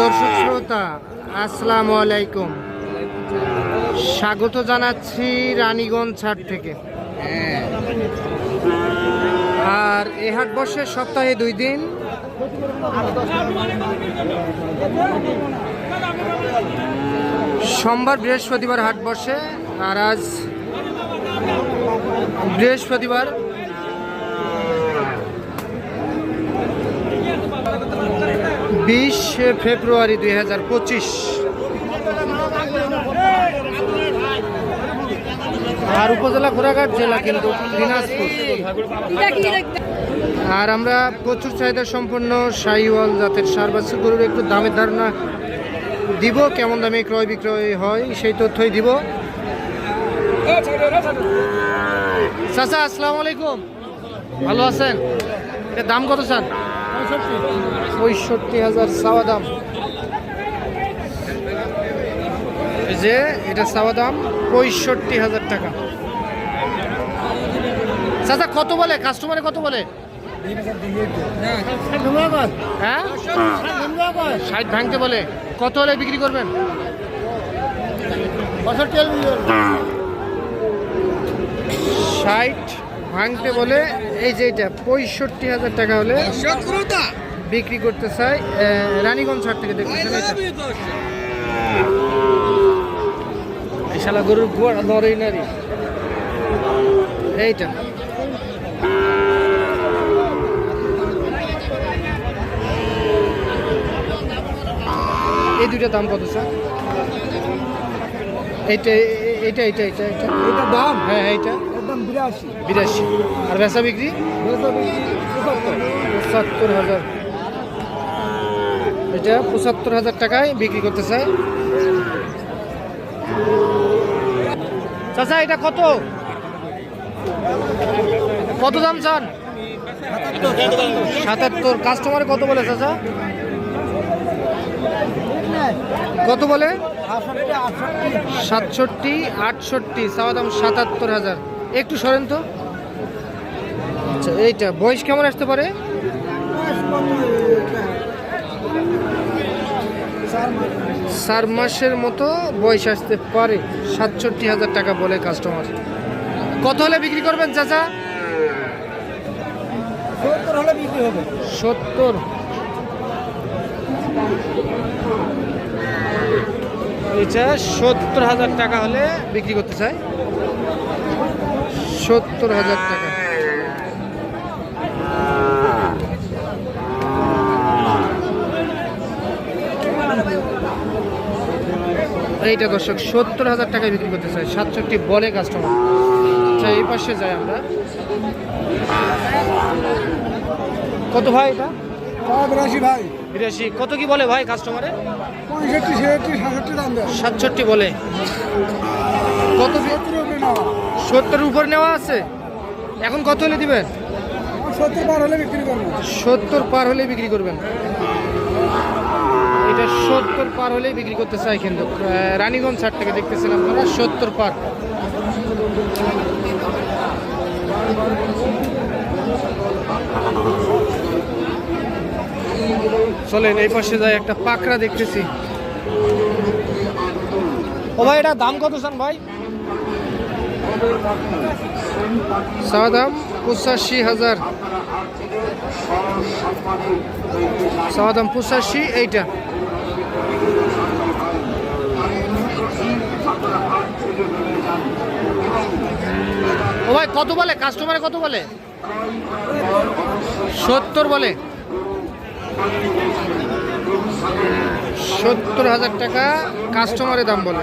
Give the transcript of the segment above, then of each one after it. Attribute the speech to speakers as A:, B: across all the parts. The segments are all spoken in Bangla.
A: দর্শক শ্রোতা, আসসালামু আলাইকুম। স্বাগত জানাচ্ছি রানীগঞ্জ হাট থেকে। আর এ হাট বসে সপ্তাহে দুই দিন। সোমবার বৃহস্পতিবার হাট বসে, আর আজ বৃহস্পতিবার বিশ ফেব্রুয়ারি দুই হাজার পঁচিশ। আর উপজেলা ঘোড়াঘাট জেলা কিন্তু দিনাজপুর। আর আমরা প্রচুর চাহিদা সম্পন্ন শাহিওয়াল জাতের সারবাসী গরুর একটু দামের ধারণা দিব, কেমন দামে ক্রয় বিক্রয় হয় সেই তথ্যই দিব। চাচা, আসসালামু আলাইকুম। ভালো আছেন? এটা দাম কত চান পঁয়ষট্টি হাজার চাওয়া দাম। যে, এটা সাওয়া দাম পঁয়ষট্টি হাজার টাকা। চাচা, কত বলে? কাস্টমারে কত বলে? হ্যাঁ? ষাট ভাঙতে বলে। কত হলে বিক্রি করবেন? ষাট। ভাঙতে বলে এই যে এটা পঁয়ষট্টি হাজার টাকা হলে বিক্রি করতে চাই রানীগঞ্জ হাট থেকে দেখতেছেন এটা শালা গরুর গোড়া ধরেই নারী। এইটা। এই দুইটা দাম কত স্যার? এইটা এইটা এইটা এইটা। এইটা
B: দাম?
A: হ্যাঁ এইটা।
B: বিরাশি।
A: বিরাশি। আর বেচা বিক্রি? পঁচাত্তর। হাজার। এটা পঁচাত্তর হাজার টাকায় বিক্রি করতে চাই চাচা এটা কত? কত দাম চান? সাতাত্তর। কাস্টমারে কত বলে চাচা? কত বলে? সাতষট্টি আটষট্টি। চাওয়া দাম সাতাত্তর হাজার। একটু সরেন তো। আচ্ছা এইটা বয়স কেমন আসতে পারে? চার মাসের মতো বয়স আসতে পারে সাতষট্টি হাজার টাকা বলে কাস্টমার কত হলে বিক্রি করবেন চাচা?
B: সত্তর হলে বিক্রি হবে।
A: সত্তর। এটা সত্তর হাজার টাকা হলে বিক্রি করতে চাই। সত্তর হাজার টাকা। এইটা দর্শক সত্তর হাজার টাকায় বিক্রি করতে চাই। সাতষট্টি বলে কাস্টমার আচ্ছা এই পাশে যাই আমরা। কত ভাই এটা?
B: বিরাশি ভাই।
A: বিরাশি। কত কি বলে ভাই কাস্টমারে
B: পঁয়ষট্টি ছেষট্টি সাতষট্টি দাম দেয়।
A: সাতষট্টি বলে। কত
B: সত্তর উপরে নেওয়া
A: আছে? এখন কত হলে দিবেন?
B: সত্তর পার হলে বিক্রি করব।
A: সত্তর পার হলে বিক্রি করবেন। এটা সত্তর পার হলেই বিক্রি করতে চাই কিন্তু। রানীগঞ্জ হাট থেকে দেখতেছিলাম আপনারা সত্তর পার। চলেন এই পাশে যাই একটা পাকড়া দেখতেছি। ও ভাই এটা দাম কত চান ভাই? চাওয়া দাম পঁচাশি হাজার। চাওয়া দাম পঁচাশি, এইটা। ও ভাই, কত বলে? কাস্টমারে কত বলে? সত্তর বলে। সত্তর হাজার টাকা কাস্টমারের দাম বলে।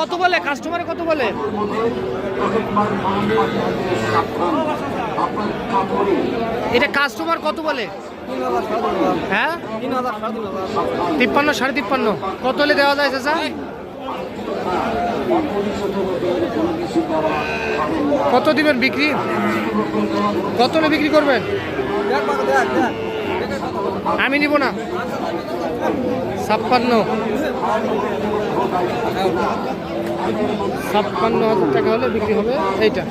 A: কত বলে? কাস্টমারে কত বলে? এটা কাস্টমার কত বলে? হ্যাঁ? তিপ্পান্ন, সাড়ে তিপ্পান্ন। কত হলে দেওয়া যায়, চাচা? কত দিবেন বিক্রি? কত হলে বিক্রি করবেন? আমি নিব না। ছাপ্পান্ন। ছাপ্পান্ন হাজার টাকা হলে বিক্রি হবে এইটা।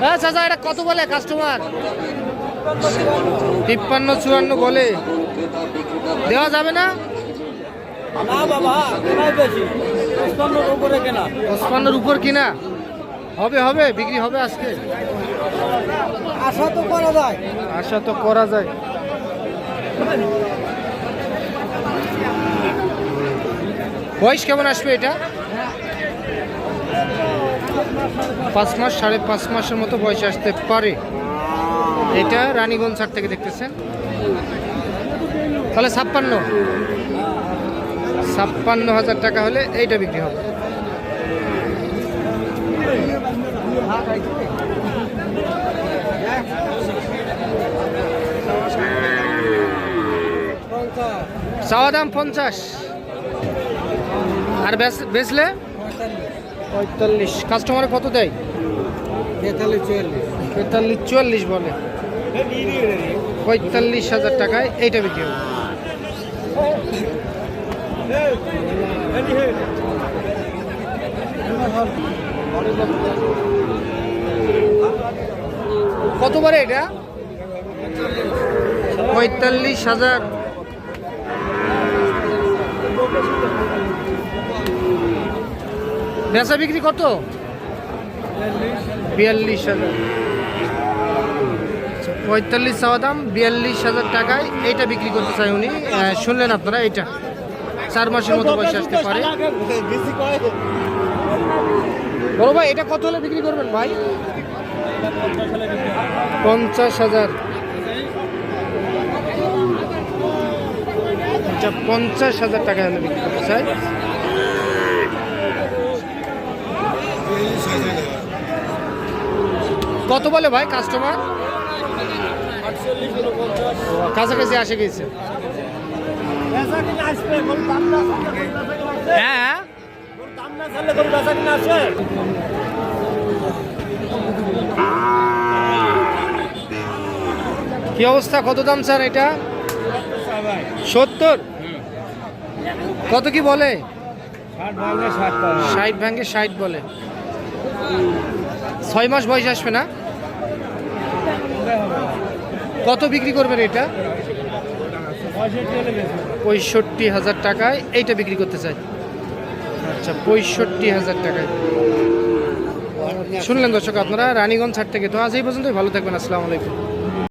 A: হ্যাঁ চাচা এটা কত বলে কাস্টমার তিপ্পান্ন চুয়ান্ন বলে। দেওয়া যাবে না?
B: পঁচপান্নর উপর কিনা?
A: হবে হবে বিক্রি হবে আজকে?
B: আশা তো করা যায়।
A: আশা তো করা যায়। বয়স কেমন আসবে এটা? পাঁচ মাস সাড়ে পাঁচ মাসের মতো বয়স আসতে পারে। এটা রানীগঞ্জ হাট থেকে দেখতেছেন। তাহলে ছাপ্পান্ন। ছাপ্পান্ন হাজার টাকা হলে এইটা বিক্রি হবে। চাওয়া দাম পঞ্চাশ। আর বেচ- বেচলে? পঁয়তাল্লিশ। কাস্টমার কত দেয়?
B: তেতাল্লিশ চুয়াল্লিশ।
A: পঁয়তাল্লিশ চুয়াল্লিশ বলে। পঁয়তাল্লিশ হাজার টাকায় এইটা বিক্রি হবে। কত এটা? পঁয়তাল্লিশ হাজার। বেচা বিক্রি কত? বিয়াল্লিশ হাজার। পঁয়তাল্লিশ চাওয়া দাম, বিয়াল্লিশ হাজার টাকায় এইটা বিক্রি করতে চাই উনি। শুনলেন আপনারা এইটা? চার মাসের মতো পয়সা আসতে পারে। বড় ভাই, এটা কত হলে বিক্রি করবেন ভাই? পঞ্চাশ হাজার। এটা পঞ্চাশ হাজার টাকা হলে বিক্রি করতে চাই। কত বলে ভাই কাস্টমার কাছাকাছি আসে গেছে হ্যাঁ হ্যাঁ। কি অবস্থা? কত দাম স্যার এটা? সত্তর? কত কি বলে? ষাট ভাঙ্গে ষাট বলে। ছয় মাস বয়স আসবে না? কত বিক্রি করবেন এটা? পঁয়ষট্টি হাজার টাকায় এইটা বিক্রি করতে চাই। আচ্ছা পঁয়ষট্টি হাজার টাকায়। শুনলেন দর্শক আপনারা, রানীগঞ্জ ছাড় থেকে। তো আজ এই পর্যন্তই। ভালো থাকবেন। আসসালামু আলাইকুম।